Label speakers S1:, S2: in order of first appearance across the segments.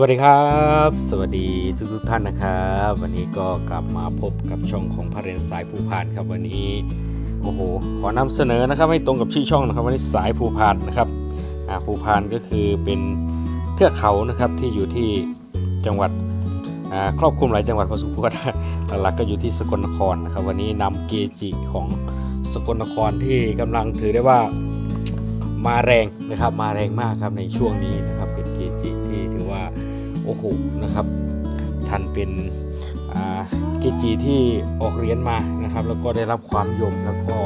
S1: วัสดีครับ สวัสดีทุกทุกท่านนะครับ วันนี้ก็กลับมาพบกับช่องของพระเรนสายภูพานครับวันนี้โอ้โหขอนำเสนอนะครับให้ตรงกับชื่อช่องนะครับวันนี้สายภูพานนะครับภูพานก็คือเป็นเทือกเขานะครับที่อยู่ที่จังหวัดครอบคลุมหลายจังหวัดพอสมควรหลักๆก็อยู่ที่สกลนครนะครับ วันนี้นำเกจิของสกลนครที่กำลังถือได้ว่ามาแรงนะครับมาแรงมากครับในช่วงนี้นะครับ โอ้โหนะครับท่านเป็นอ่าเกจิที่ออกเหรียญมานะครับ แล้วก็ได้รับความยมแล้วก็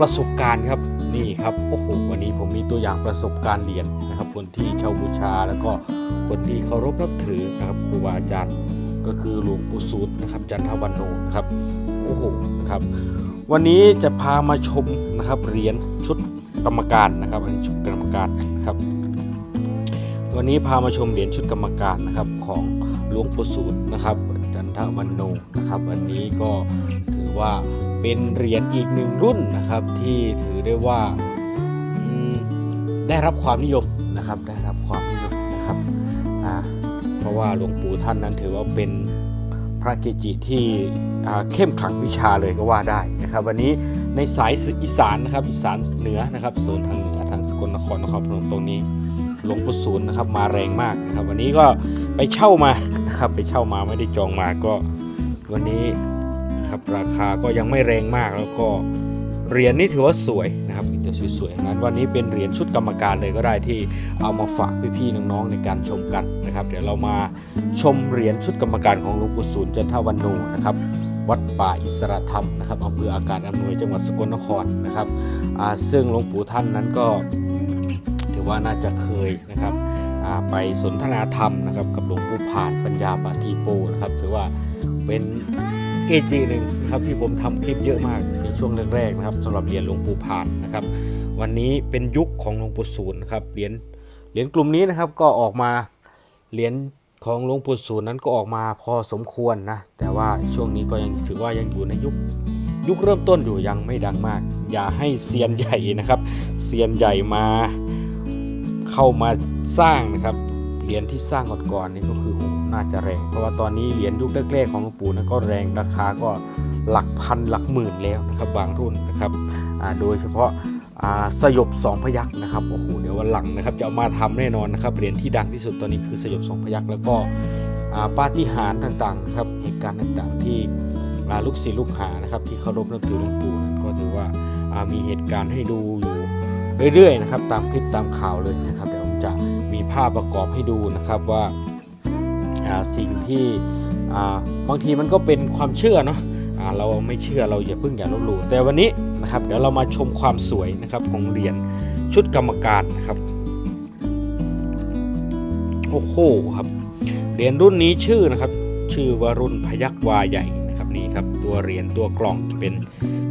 S1: ประสบการณ์ครับนี่ครับโอ้โหวันนี้ผมมีตัวอย่างประสบการณ์เหรียญนะครับ คนที่เช่าบูชาแล้วก็คนที่เคารพนับถือนะครับครูบาอาจารย์ก็คือหลวงปู่สูตรนะครับจันทวันโนนะครับโอ้โหนะครับวันนี้จะพามาชมนะครับเหรียญชุดกรรมการนะครับอันนี้ชุดกรรมการนะครับ วันนี้พามาชมเหรียญชุดกรรมการนะครับของหลวงปู่สูตรนะครับจันทวันโนนะครับ วันนี้ก็ถือว่าเป็นเหรียญอีกหนึ่งรุ่นนะครับ ที่ถือได้ว่าได้รับความนิยมนะครับ ได้รับความนิยมนะครับเพราะว่าหลวงปู่ท่านนั้นถือว่าเป็นพระเกจิที่เข้มขลังวิชาเลยก็ว่าได้นะครับ วันนี้ในสายอีสานนะครับอีสานเหนือนะครับโซนทางเหนือทางสกลนครนครพนมตรงนี้ หลวงปู่ศูนย์นะครับมาแรงมากนะครับ วันนี้ก็ไปเช่ามานะครับไปเช่ามาไม่ได้จองมาก็วันนี้นะครับราคาก็ยังไม่แรงมากแล้วก็เหรียญนี่ถือว่าสวยนะครับมีแต่สวยๆนั้นวันนี้เป็นเหรียญชุดกรรมการเลยก็ได้ที่เอามาฝากพี่ๆน้องๆในการชมกันนะครับ เดี๋ยวเรามาชมเหรียญชุดกรรมการของหลวงปู่ศูนย์จันทวันโนนะครับวัดป่าอิสระธรรมนะครับอำเภออากาศอำนวยจังหวัดสกลนครนะครับอ่าซึ่งหลวงปู่ท่านนั้นก็ ว่าน่าจะเคยนะครับไปสนทนาธรรมนะครับกับหลวงปู่ผ่านปัญญาปาทีโปนะครับถือว่าเป็นเกจิหนึ่งนะครับที่ผมทำคลิปเยอะมากในช่วงแรกๆนะครับสำหรับเหรียญหลวงปู่ผ่านนะครับ วันนี้เป็นยุคของหลวงปู่ศูนย์นะครับเหรียญเหรียญกลุ่มนี้นะครับก็ออกมาเหรียญของหลวงปู่ศูนย์นั้นก็ออกมาพอสมควรนะแต่ว่าช่วงนี้ก็ยังถือว่ายังอยู่ในยุคยุคเริ่มต้นอยู่ยังไม่ดังมาก อย่าให้เซียนใหญ่นะครับเซียนใหญ่มา เข้ามาสร้างนะครับเหรียญที่สร้างก่อนๆนี่ก็คือโอ้น่าจะแรง เพราะว่าตอนนี้เหรียญยุคแรกๆของหลวงปู่นั้นก็แรงราคาก็หลักพันหลักหมื่นแล้วนะครับบางรุ่นนะครับโดยเฉพาะาสยบสองพยักษ์นะครับโอ้โหเดี๋ยววันหลังนะครับจะเอามาทำแน่นอนนะครับเหรียญที่ดังที่สุดตอนนี้คือสยบสองพยักษ์แล้วก็อ่าปาฏิหาริย์ต่างๆนะครับเหตุการณ์ต่างๆที่ลูกศิษย์ลูกหานะครับที่เคารพนับถือหลวงปู่นั้นก็ถือว่าอ่ามีเหตุการณ์ให้ดูอยู่ เรื่อยๆนะครับตามคลิปตามข่าวเลยนะครับเดี๋ยวผมจะมีภาพประกอบให้ดูนะครับว่าสิ่งที่บางทีมันก็เป็นความเชื่อเนาะเราไม่เชื่อเราอย่าเพิ่งอย่าลบหลู่แต่วันนี้นะครับเดี๋ยวเรามาชมความสวยนะครับของเหรียญชุดกรรมการนะครับโอ้โหครับเหรียญรุ่นนี้ชื่อนะครับชื่อว่ารุ่นพยักวาใหญ่นะครับนี่ครับตัวเหรียญตัวกล่องเป็น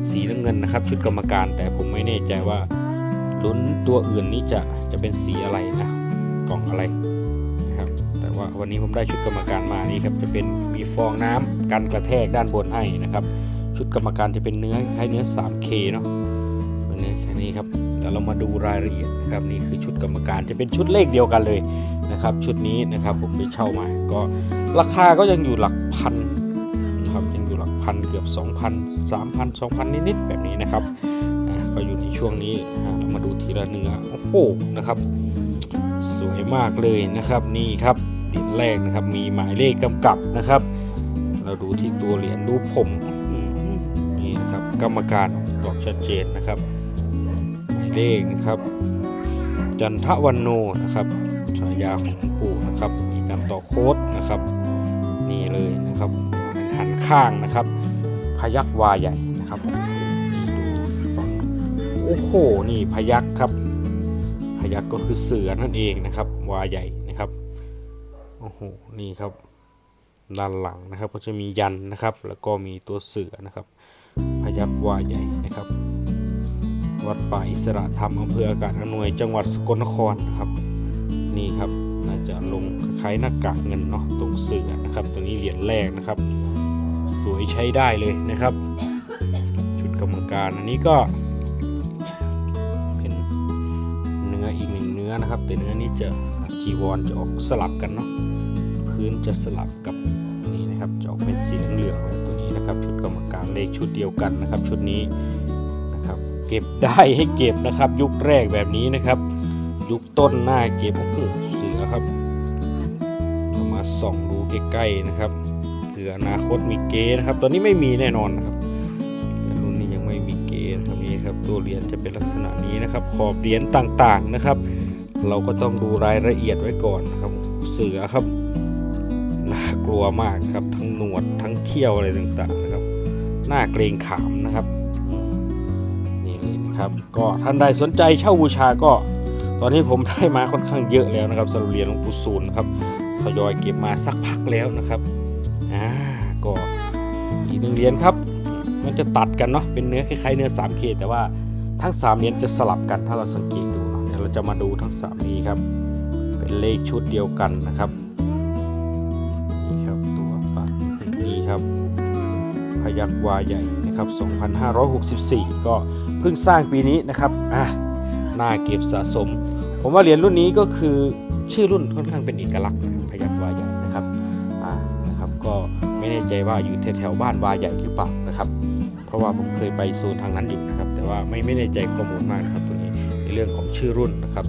S1: สีน้ำเงินนะครับ ชุดกรรมการแต่ผมไม่แน่ใจว่า ลุ้นตัวอื่นนี้จะจะเป็นสีอะไรนะกล่องอะไรนะครับ แต่ว่าวันนี้ผมได้ชุดกรรมการมานี่ครับจะเป็นมีฟองน้ำกันกระแทกด้านบนให้นะครับ ชุดกรรมการจะเป็นเนื้อคล้ายเนื้อ 3K เนาะวันนี้แค่นี้ครับแต่เรามาดูรายละเอียดนะครับนี่คือชุดกรรมการจะเป็นชุดเลขเดียวกันเลยนะครับ ชุดนี้นะครับผมไปเช่ามา ก็ราคาก็ยังอยู่หลักพันนะครับยังอยู่หลักพันเกือบ 2,000 3,000 2,000 นิดๆแบบนี้นะครับ ก็อยู่ในช่วงนี้เรามาดูทีละเนื้อโอ้โหนะครับ สวยมากเลยนะครับนี่ครับเหรียญแรกนะครับ มีหมายเลขกำกับนะครับ เราดูที่ตัวเหรียญดูปผมนี่นะครับกรรมการบอกชัดเจนนะครับ หมายเลขนะครับ จันทวันโนนะครับฉายาของปู่นะครับมีการต่อโค้ดนะครับนี่เลยนะครับหันข้างนะครับ พยักวาใหญ่นะครับ โอ้โห นี่พยักครับ พยักก็คือเสือนั่นเองนะครับ วาใหญ่นะครับ โอ้โห นี่ครับ ด้านหลังนะครับ ก็จะมียันนะครับ แล้วก็มีตัวเสือนะครับ พยักวาใหญ่นะครับ วัดป่าอิสระธรรมอำเภออากาศอนวย จังหวัดสกลนครนะครับ นี่ครับน่าจะลงคล้ายหน้ากากเงินเนาะ ตรงเสือนะครับ ตัวนี้เหรียญแรกนะครับ สวยใช้ได้เลยนะครับ ชุดกรรมการอันนี้ก็ อีกหนึ่งเนื้อนะครับ แต่เนื้อนี้จะจีวรจะออกสลับกันเนาะพื้นจะสลับกับนี่นะครับจะออกเป็นสีเหลืองๆตัวนี้นะครับ ชุดกรรมการเลขชุดเดียวกันนะครับ ชุดนี้นะครับ เก็บได้ให้เก็บนะครับ ยุคแรกแบบนี้นะครับ ยุคต้นหน้าเก็บโอ้โหเสือครับเรามาส่องดูใกล้ๆนะครับเผื่ออนาคตมีเกนะครับ ตอนนี้ไม่มีแน่นอนนะครับ ตัวเหรียญจะเป็นลักษณะนี้นะครับ ขอบเหรียญต่างๆนะครับ เราก็ต้องดูรายละเอียดไว้ก่อนนะครับ เสือครับน่ากลัวมากครับทั้งหนวดทั้งเขี้ยวอะไรต่างๆนะครับน่าเกรงขามนะครับนี่เลยนะครับก็ท่านใดสนใจเช่าบูชาก็ ตอนนี้ผมได้มาค่อนข้างเยอะแล้วนะครับสรับเหรียญหลวงปู่ซูนนะครับทยอยเก็บมาสักพักแล้วนะครับอ่าก็อีกหนึ่งเหรียญครับ มันจะตัดกันเนาะเป็นเนื้อคล้ายๆเนื้อ 3K แต่ว่าทั้ง3เหรียญจะสลับกันถ้าเราสังเกตดูเดี๋ยวเราจะมาดูทั้ง3นี้ครับ เป็นเลขชุดเดียวกันนะครับนี่ครับตัวปัดนี่ครับพยักวาใหญ่นะครับ 2564 ก็เพิ่งสร้างปีนี้นะครับอะน่าเก็บสะสม ผมว่าเหรียญรุ่นนี้ก็คือชื่อรุ่นค่อนข้างเป็นเอกลักษณ์พยัควาใหญ่นะครับอ่านะครับ ก็ไม่แน่ใจว่าอยู่แถวๆบ้านวาใหญ่หรือเปล่านะครับ เพราะว่าผมเคยไปโซนทางนั้นอยู่นะครับ แต่ว่าไม่ไม่แน่ใจข้อมูลมากนะครับตัวนี้ในเรื่องของชื่อรุ่นนะครับ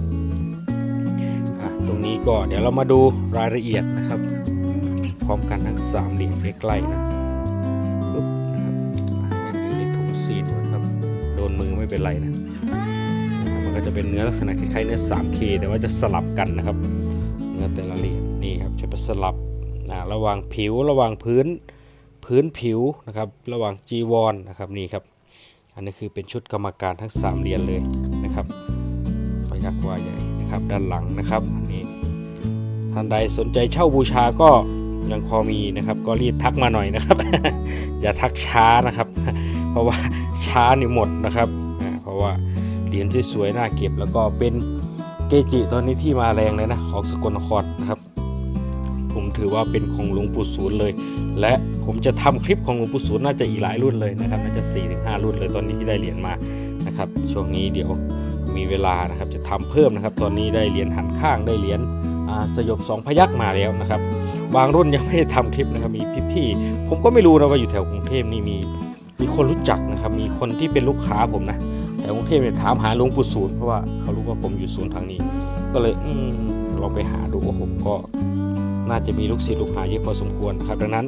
S1: ตรงนี้ก็เดี๋ยวเรามาดูรายละเอียดนะครับ พร้อมกันทั้งสามเหรียญใกล้ๆนะปึ๊บนะครับมันอยู่ในถุงซีนนะครับ โดนมือไม่เป็นไรนะมันก็จะเป็นเนื้อลักษณะคล้ายๆเนื้อ 3K แต่ว่าจะสลับกันนะครับ เนื้อแต่ละเหรียญนี่ครับจะไปสลับนะระหว่างผิวระหว่างพื้น พื้นผิวนะครับระหว่างจีวรนะครับนี่ครับ อันนี้คือเป็นชุดกรรมการทั้ง 3เหรียญเลยนะครับประยักว่าใหญ่นะครับด้านหลังนะครับอันนี้ท่านใดสนใจเช่าบูชาก็ยังพอมีนะครับ ก็รีบทักมาหน่อยนะครับ อย่าทักช้านะครับ เพราะว่าช้านี่หมดนะครับอ่าเพราะว่าเหรียญสวยๆน่าเก็บแล้วก็เป็นเกจิตอนนี้ที่มาแรงเลยนะของสกลนครนะครับ ผมถือว่าเป็นของหลวงปู่ศูนย์เลย และผมจะทำคลิปของหลวงปู่ศูนย์น่าจะอีกหลายรุ่นเลยนะครับน่าจะ4ี่ถึงหรุ่นเลยตอนนี้ที่ได้เหรียญมานะครับช่วงนี้เดี๋ยวมีเวลานะครับจะทำเพิ่มนะครับ ตอนนี้ได้เหรียญหันข้างได้เหรียญสยบสองพยักมาแล้วนะครับบางรุ่นยังไม่ได้ทำคลิปนะครับมีพี่ๆผมก็ไม่รู้นะว่าอยู่แถวกรุงเทพนี่มีมีคนรู้จักนะครับมีคนที่เป็นลูกค้าผมนะแต่กรุงเทพเนี่ยถามหาหลวงปู่ศูนย์เพราะว่าเขารู้ว่าผมอยู่ศูนย์ทางนี้ ก็เลยอลองไปหาดูโอ้โหก็ น่าจะมีลูกศิษย์ลูกหาเยอะพอสมควรครับดังนั้น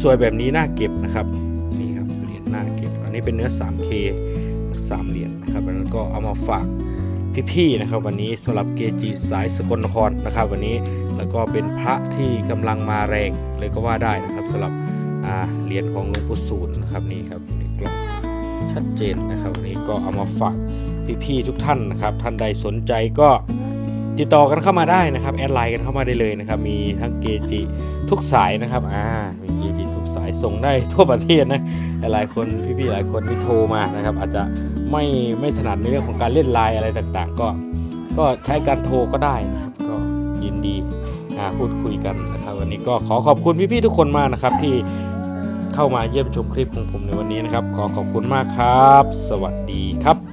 S1: สวยๆแบบนี้น่าเก็บนะครับนี่ครับเหรียญน่าเก็บ อันนี้เป็นเนื้อ 3K สามเหรียญนะครับดังนั้นก็เอามาฝากพี่ๆนะครับ วันนี้สำหรับเกจิสายสกลนครนะครับ วันนี้แล้วก็เป็นพระที่กำลังมาแรงเลยก็ว่าได้นะครับสำหรับเหรียญของหลวงปู่ศูนย์นะครับนี่ครับนี่กล้องชัดเจนนะครับวันนี้ก็เอามาฝากพี่ๆทุกท่านนะครับ ท่านใดสนใจก็ ติดต่อกันเข้ามาได้นะครับแอดไลน์กันเข้ามาได้เลยนะครับ มีทั้งเกจิทุกสายนะครับอ่ามีเกจิทุกสายส่งได้ทั่วประเทศนะหลายคนพี่ๆหลายคนที่โทรมานะครับ อาจจะไม่ไม่ถนัดในเรื่องของการเล่นไลน์อะไรต่างๆ ก็ก็ใช้การโทรก็ได้นะครับก็ยินดีพูดคุยกันนะครับวันนี้ก็ขอขอบคุณพี่ๆทุกคนมากนะครับที่เข้ามาเยี่ยมชมคลิปของผมในวันนี้นะครับ ขอขอบคุณมากครับ สวัสดีครับ